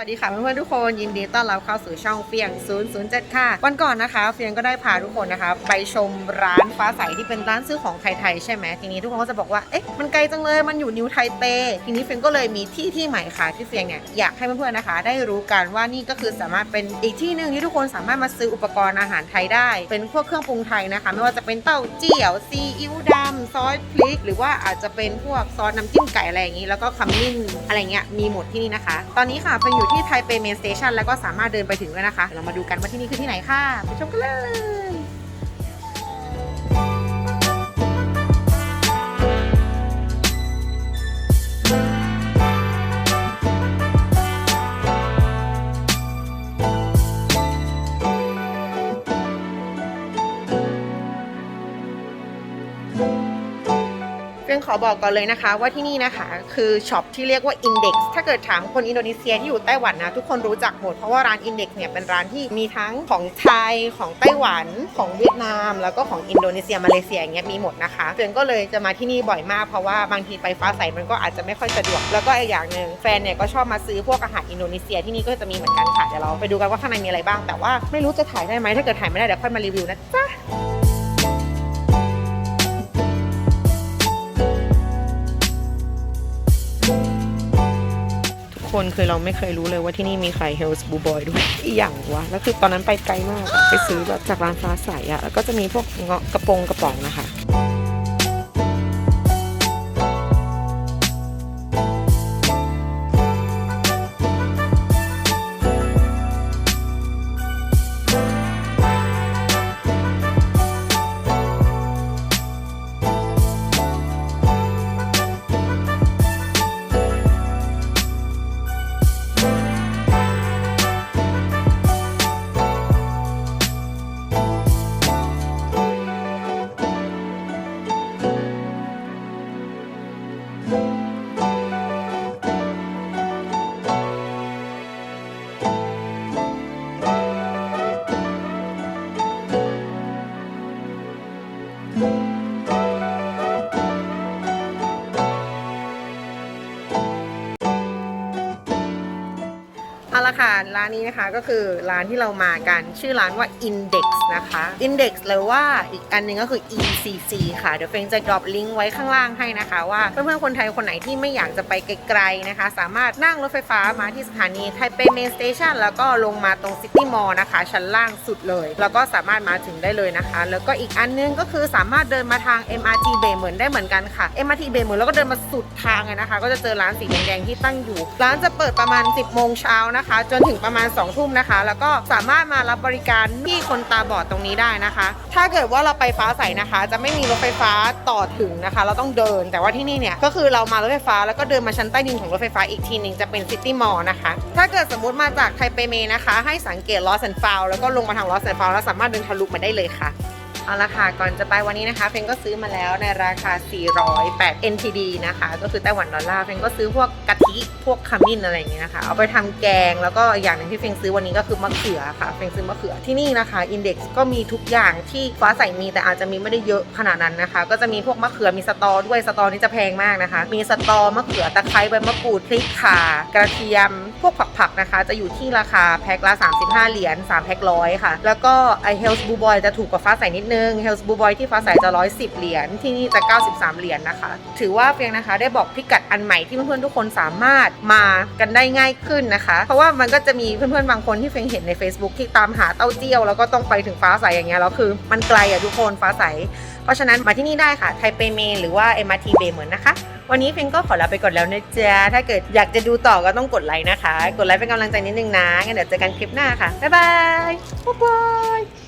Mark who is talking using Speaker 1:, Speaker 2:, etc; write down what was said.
Speaker 1: สวัสดีค่ะเพื่อนๆทุกคนยินดีต้อนรับเข้าสู่ช่องเฟียง 007 ค่ะ วันก่อนนะคะเฟียงก็ได้พาทุกคนนะคะ ไปชมร้านฟ้าใสที่เป็นร้านซื้อของไทยๆใช่ไหมทีนี้ทุกคนก็จะบอกว่าเอ๊ะมันไกลจังเลยมันอยู่นิวไทเปทีนี้เฟียงก็เลยมีที่ที่ใหม่ค่ะที่เฟียงเนี่ยอยากให้เพื่อนๆนะคะ ได้รู้กันว่านี่ก็คือสามารถเป็นอีกที่หนึ่งที่ทุกคนสามารถมาซื้ออุปกรณ์อาหารไทยได้ เป็นพวกเครื่องปรุงไทยนะคะ ไม่ว่าจะเป็นเต้าเจี้ยวซีอิ๊วดำซอสพริก หรือว่าอาจจะเป็นพวกซอสน้ำจิ้มไก่อะไรอย่างนี้แล้วก็ขมิ้นอะไรเงี้ยมีหมดที่นี่นะคะ ตอนนี้ค่ะเป็นอยู่ที่ไทเปเมนสเตชันแล้วก็สามารถเดินไปถึงด้วยนะคะเดี๋ยวเรามาดูกันว่าที่นี่คือที่ไหนค่ะ ไปชมกันเลย งขอบอกก่อนเลยนะคะว่าที่นี่นะคะคือช็อปที่เรียกว่า Index ถ้าเกิดถามคนอินโดนีเซียที่อยู่ไต้หวันนะทุกคนรู้จักหมดเพราะว่าร้าน Index เนี่ยเป็นร้านที่มีทั้งของไทยของไต้หวันของเวียดนาม แล้วก็ของอินโดนีเซียมาเลเซียอย่างเงี้ยมีหมดนะคะเพียงก็เลยจะมาที่นี่บ่อยมากเพราะว่าบางทีไปฟ้าใสมันก็อาจจะไม่ค่อยสะดวก แล้วก็อีกอย่างหนึ่งแฟนเนี่ยก็ชอบมาซื้อพวกอาหารอินโดนีเซียที่นี่ก็จะมีเหมือนกันค่ะเดี๋ยวเราไปดูกันว่าข้างในมีอะไรบ้าง แต่ว่าไม่รู้จะถ่ายได้ไหมถ้าเกิดถ่ายไม่ได้เดี๋ยวค่อยมารีวิวนะจ๊ะ คนคือเราไม่เคยรู้เลยว่าที่นี่มีขายเฮลส์บูบอยด้วยอีอย่างวะแล้วคือตอนนั้นไปไกลมากอะไปซื้อแบบจากร้านฟ้าใสอะแล้วก็จะมีพวกเงาะกระโปรงกระป๋องนะคะ ละค่ะ ร้านนี้นะคะก็คือร้านที่เรามากันชื่อร้านว่า Index นะคะ Index หรือว่าอีกอันหนึงก็คือ ECC ค่ะ เดี๋ยวเฟงจะดรอปลิงก์ไว้ข้างล่างให้นะคะว่าเพื่อนๆคนไทยคนไหนที่ไม่อยากจะไปไกลๆนะคะ สามารถนั่งรถไฟฟ้ามาที่สถานีไทเปเมนสเตชันแล้วก็ลงมาตรงซิตี้มอลล์นะคะ ชั้นล่างสุดเลย แล้วก็สามารถมาถึงได้เลยนะคะ แล้วก็อีกอันนึงก็คือสามารถเดินมาทาง MRT เบเหมือนได้เหมือนกันค่ะ MRT เบเหมือนแล้วก็เดินมาสุดทางเลยนะคะ ก็จะเจอร้านสีแดงๆที่ตั้งอยู่ ร้านจะเปิดประมาณ 10โมงเช้านะคะจนถึงประมาณ2ทุ่มนะคะ แล้วก็สามารถมารับบริการที่คนตาบอดตรงนี้ได้นะคะ ถ้าเกิดว่าเราไปฟ้าใสนะคะ จะไม่มีรถไฟฟ้าต่อถึงนะคะ เราต้องเดิน แต่ว่าที่นี่เนี่ยก็คือเรามารถไฟฟ้าแล้วก็เดินมาชั้นใต้ดินของรถไฟฟ้าอีกทีหนึ่งจะเป็นซิตี้มอลล์นะคะ ถ้าเกิดสมมติมาจากไทเปเมนะคะ ให้สังเกตลอสแอนฟาวแล้วก็ลงมาทางลอสแอนฟาวแล้วสามารถเดินทะลุมาได้เลยค่ะ เอาละค่ะก่อนจะไปวันนี้นะคะ เพนก็ซื้อมาแล้วในราคา 408 NTD นะคะ ก็คือไต้หวันดอลลาร์ เพนก็ซื้อพวกกะทิ พวกขมิ้นอะไรอย่างเงี้ยนะคะ เอาไปทำแกง แล้วก็อย่างหนึ่งที่เฟงซื้อวันนี้ก็คือมะเขือค่ะเฟงซื้อมะเขือที่นี่นะคะ Index ก็มีทุกอย่างที่ฟ้าใสมีแต่อาจจะมีไม่ได้เยอะขนาดนั้นนะคะ ก็จะมีพวกมะเขือมีสตอด้วยสตอนี่จะแพงมากนะคะ มีสตอมะเขือตะไคร้ใบมะกรูดพริกข่ากระเทียมพวกผักๆนะคะ จะอยู่ที่ราคาแพ็คละ 35 เหรียญ3แพ็คร้อยค่ะ แล้วก็ไอเฮลส์บูบอยจะถูกกว่าฟ้าใสนิดนึงเฮลส์บูบอยที่ฟ้าใสจะ 110 เหรียญที่นี่จะ 93 เหรียญนะคะ ถือว่าเพียงนะคะได้บอกพิกัดอันใหม่ที่เพื่อนๆทุกคนสามารถมากันได้ง่ายขึ้นนะคะ เพราะว่ามันก็จะมีเพื่อนๆบางคนที่เพียงเห็นใน Facebook ที่ตามหาเต้าเจี้ยวแล้วก็ต้องไปถึงฟ้าใสอย่างเงี้ยแล้วคือ มันไกลอะทุกคนฟ้าใส เพราะฉะนั้นมาที่นี่ได้ค่ะไทเปเมนหรือว่า MRT เบเหมือนนะคะ วันนี้เฟงก็ขอลาไปก่อนแล้วนะจ๊ะ ถ้าเกิดอยากจะดูต่อก็ต้องกดไลค์นะคะ กดไลค์เป็นกำลังใจนิดนึงนะงั้นเดี๋ยวเจอกันคลิปหน้าค่ะ บ๊ายบายบ๊ายบาย